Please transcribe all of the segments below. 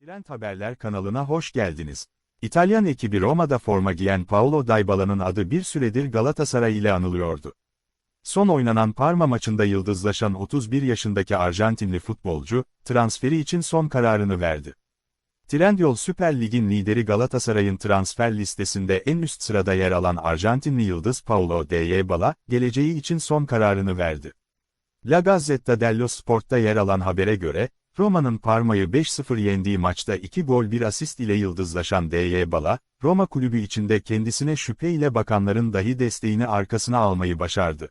Trend Haberler kanalına hoş geldiniz. İtalyan ekibi Roma'da forma giyen Paulo Dybala'nın adı bir süredir Galatasaray ile anılıyordu. Son oynanan Parma maçında yıldızlaşan 31 yaşındaki Arjantinli futbolcu, transferi için son kararını verdi. Trendyol Süper Lig'in lideri Galatasaray'ın transfer listesinde en üst sırada yer alan Arjantinli yıldız Paulo Dybala, geleceği için son kararını verdi. La Gazzetta dello Sport'ta yer alan habere göre, Roma'nın Parma'yı 5-0 yendiği maçta 2 gol 1 asist ile yıldızlaşan Dybala, Roma kulübü içinde kendisine şüpheyle bakanların dahi desteğini arkasına almayı başardı.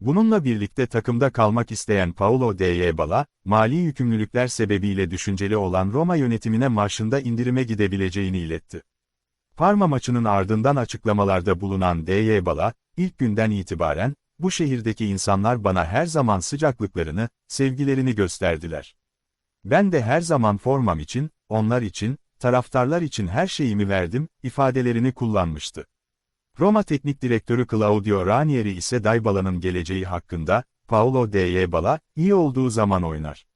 Bununla birlikte takımda kalmak isteyen Paulo Dybala, mali yükümlülükler sebebiyle düşünceli olan Roma yönetimine maaşında indirime gidebileceğini iletti. Parma maçının ardından açıklamalarda bulunan Dybala, ilk günden itibaren, bu şehirdeki insanlar bana her zaman sıcaklıklarını, sevgilerini gösterdiler. Ben de her zaman formam için, onlar için, taraftarlar için her şeyimi verdim, ifadelerini kullanmıştı. Roma Teknik Direktörü Claudio Ranieri ise Dybala'nın geleceği hakkında, Paulo Dybala, iyi olduğu zaman oynar.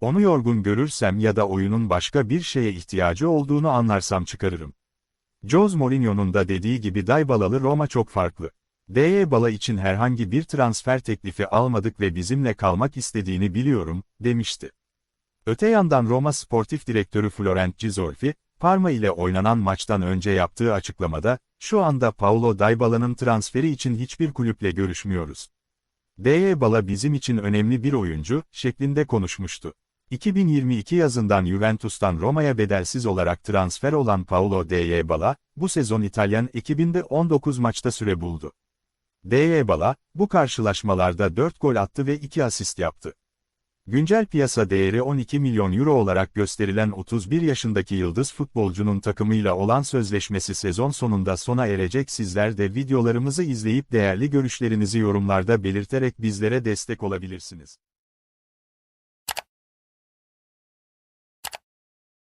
Onu yorgun görürsem ya da oyunun başka bir şeye ihtiyacı olduğunu anlarsam çıkarırım. Jose Mourinho'nun da dediği gibi Dybala'lı Roma çok farklı. Dybala için herhangi bir transfer teklifi almadık ve bizimle kalmak istediğini biliyorum, demişti. Öte yandan Roma Sportif Direktörü Florent Gizolfi, Parma ile oynanan maçtan önce yaptığı açıklamada, şu anda Paulo Dybala'nın transferi için hiçbir kulüple görüşmüyoruz. Dybala bizim için önemli bir oyuncu, şeklinde konuşmuştu. 2022 yazından Juventus'tan Roma'ya bedelsiz olarak transfer olan Paulo Dybala, bu sezon İtalyan ekibinde 19 maçta süre buldu. Dybala, bu karşılaşmalarda 4 gol attı ve 2 asist yaptı. Güncel piyasa değeri 12 milyon euro olarak gösterilen 31 yaşındaki yıldız futbolcunun takımıyla olan sözleşmesi sezon sonunda sona erecek sizler de videolarımızı izleyip değerli görüşlerinizi yorumlarda belirterek bizlere destek olabilirsiniz.